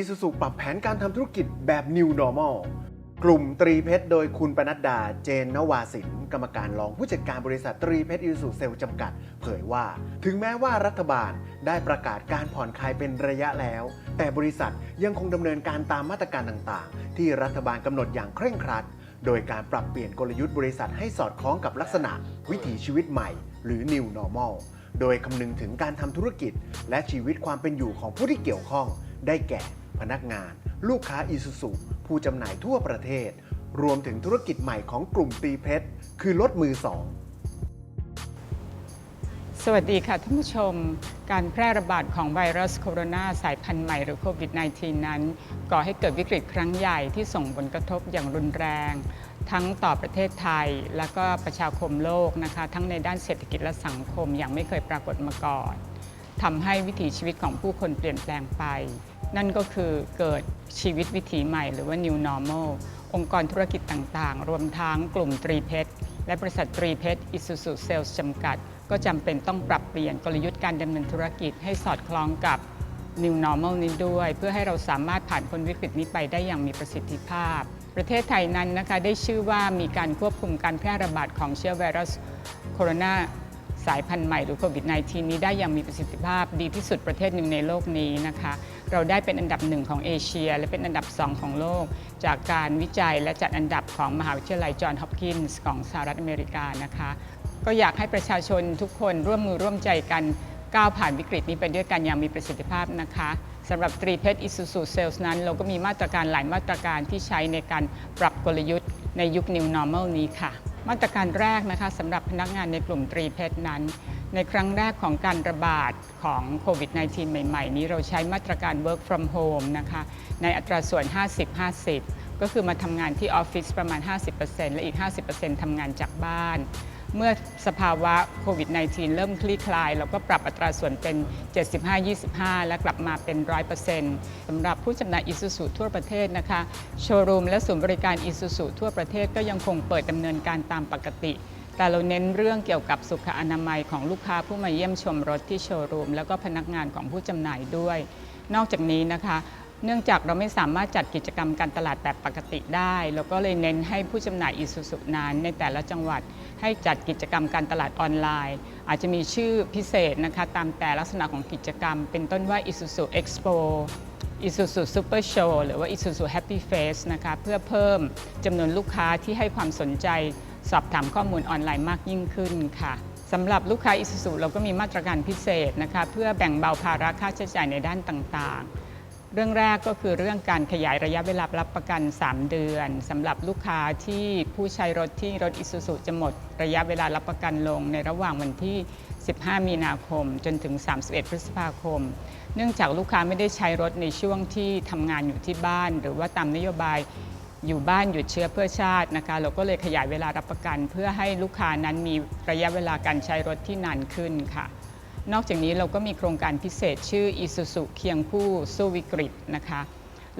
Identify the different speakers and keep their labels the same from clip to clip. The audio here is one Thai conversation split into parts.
Speaker 1: Isuzu ปรับแผนการทำธุรกิจแบบ New Normal กลุ่มตรีเพชรโดยคุณปนัดดา เจนนวาสิน กรรมการรองผู้จัดการบริษัทตรีเพชรอิสุเซลจำกัด เผยว่า ถึงแม้ว่ารัฐบาลได้ประกาศการผ่อนคลายเป็นระยะแล้ว แต่บริษัทยังคงดำเนินการตามมาตรการต่างๆ ที่รัฐบาลกำหนดอย่างเคร่งครัด โดยการปรับเปลี่ยนกลยุทธ์บริษัทให้สอดคล้องกับลักษณะ วิถีชีวิตใหม่ หรือ New Normal โดยคำนึงถึงการทำธุรกิจ และชีวิตความเป็นอยู่ของผู้ที่เกี่ยวข้อง ได้แก่ พนักงาน ลูกค้าอีซูซูผู้จำหน่ายทั่วประเทศ รวมถึงธุรกิจใหม่ของกลุ่มตีเพชร คือรถมือสอง
Speaker 2: สวัสดีค่ะท่านผู้ชม การแพร่ระบาดของไวรัสโคโรนาสายพันธุ์ใหม่หรือโควิด -19 นั้น ก่อให้เกิดวิกฤตครั้งใหญ่ที่ส่งผลกระทบอย่างรุนแรง ทั้งต่อประเทศไทย และก็ประชาคมโลกนะคะ ทั้งในด้านเศรษฐกิจและสังคมอย่างไม่เคยปรากฏมาก่อนทำให้วิถีชีวิตของผู้คนเปลี่ยนแปลงไป นั่นก็คือเกิดชีวิตวิถีใหม่หรือว่า New Normal องค์กรธุรกิจต่างๆ รวมทั้งกลุ่มตรีเพชรและบริษัทตรีเพชรอิสุสุเซลส์จำกัด ก็จำเป็นต้องปรับเปลี่ยนกลยุทธ์การดำเนินธุรกิจให้สอดคล้องกับ New Normal นี้ด้วย เพื่อให้เราสามารถผ่านพ้นวิกฤตนี้ไปได้อย่างมีประสิทธิภาพ ประเทศไทยนั้นนะคะได้ชื่อว่ามีการควบคุมการแพร่ระบาดของเชื้อไวรัสโคโรนา สายพันธุ์ใหม่หรือโควิด -19 นี้ได้อย่างมีประสิทธิภาพดีที่สุดประเทศหนึ่งในโลกนี้นะคะ เราได้เป็นอันดับหนึ่งของเอเชีย และเป็นอันดับสองของโลก จากการวิจัยและจัดอันดับของมหาวิทยาลัยจอห์นฮอปกินส์ของสหรัฐอเมริกานะคะ ก็อยากให้ประชาชนทุกคนร่วมมือร่วมใจกันก้าวผ่านวิกฤตนี้ไปด้วยกันอย่างมีประสิทธิภาพนะคะสำหรับตรีเพชรอิสุสุเซลส์นั้น เราก็มีมาตรการหลายมาตรการที่ใช้ในการปรับกลยุทธ์ในยุค New Normal นี้ค่ะ มาตรการแรกนะคะสำหรับพนักงานในกลุ่มตรีเพชรนั้น ในครั้งแรกของการระบาดของโควิด -19 ใหม่ๆ นี้เราใช้มาตรการ work from home นะคะในอัตราส่วน 50-50 ก็คือมาทำงานที่ออฟฟิศประมาณ 50%และอีก 50%ทำงานจากบ้าน เมื่อสภาวะโควิด -19 เริ่มคลี่คลาย เราก็ปรับอัตราส่วนเป็น 75-25 และกลับมาเป็น 100%สำหรับผู้จำหน่ายอิซูซูทั่วประเทศนะคะ โชว์รูมและศูนย์บริการอิซูซูทั่วประเทศก็ยังคงเปิดดำเนินการตามปกติ แต่เราเน้นเรื่องเกี่ยวกับสุขอนามัยของลูกค้าผู้มาเยี่ยมชมรถที่โชว์รูม แล้วก็พนักงานของผู้จำหน่ายด้วย นอกจากนี้นะคะ เนื่องจากเราไม่สามารถจัดกิจกรรมการตลาดแบบปกติได้ เราก็เลยเน้นให้ผู้จำหน่ายอิสุสุนั้น ในแต่ละจังหวัดให้จัดกิจกรรมการตลาดออนไลน์ อาจจะมีชื่อพิเศษนะคะ ตามแต่ลักษณะของกิจกรรม เป็นต้นว่า Isuzu Expo Isuzu Super Show หรือว่า Isuzu Happy Face นะคะเพื่อเพิ่มจำนวนลูกค้าที่ให้ความสนใจ สอบถามข้อมูลออนไลน์มากยิ่งขึ้นค่ะสำหรับลูกค้า Isuzu เราก็มีมาตรการพิเศษนะคะเพื่อแบ่งเบาภาระค่าใช้จ่ายในด้านต่างๆ เรื่องแรกก็คือเรื่องการขยายระยะเวลารับประกัน 3 เดือนสำหรับลูกค้าที่ผู้ใช้รถที่รถอิสุสุจะหมด ระยะเวลารับประกันลงในระหว่างวันที่ 15 มีนาคม จนถึง 31 พฤษภาคม เนื่องจากลูกค้าไม่ได้ใช้รถในช่วงที่ทำงานอยู่ที่บ้าน หรือว่าตามนโยบายอยู่บ้านหยุดเชื้อเพื่อชาตินะคะเราก็เลยขยายเวลารับประกัน เพื่อให้ลูกค้านั้นมีระยะเวลาการใช้รถที่นานขึ้นค่ะ นอกจากนี้เราก็มีโครงการพิเศษชื่อ Isuzu เคียงคู่สู้วิกฤตนะคะ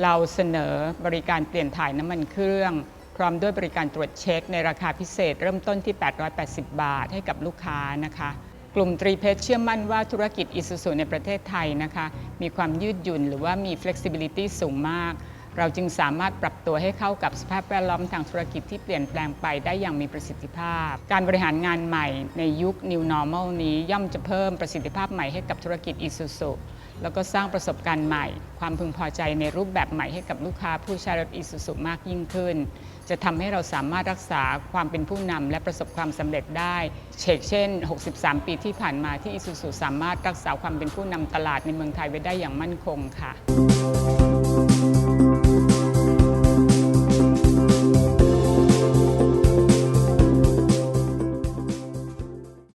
Speaker 2: เราเสนอบริการเปลี่ยนถ่ายน้ำมันเครื่อง พร้อมด้วยบริการตรวจเช็คในราคาพิเศษ เริ่มต้นที่ 880 บาทให้กับลูกค้านะคะ กลุ่มตรีเพชรเชื่อมั่นว่าธุรกิจ Isuzu ในประเทศไทยนะคะ มีความยืดหยุ่นหรือว่ามี flexibility สูงมาก เราจึงสามารถปรับตัวให้เข้ากับสภาพแวดล้อมทางธุรกิจที่เปลี่ยนแปลงไปได้อย่างมีประสิทธิภาพ การบริหารงานใหม่ในยุค New Normal นี้ย่อมจะเพิ่มประสิทธิภาพใหม่ให้กับธุรกิจ Isuzu แล้วก็สร้างประสบการณ์ใหม่ ความพึงพอใจในรูปแบบใหม่ให้กับลูกค้าผู้ใช้รถ Isuzu มากยิ่งขึ้น จะทำให้เราสามารถรักษาความเป็นผู้นำและประสบความสำเร็จได้ เชกเช่น 63 ปีที่ผ่านมาที่ Isuzu สามารถรักษาความเป็นผู้นำตลาดในเมืองไทยไว้ได้อย่างมั่นคงค่ะ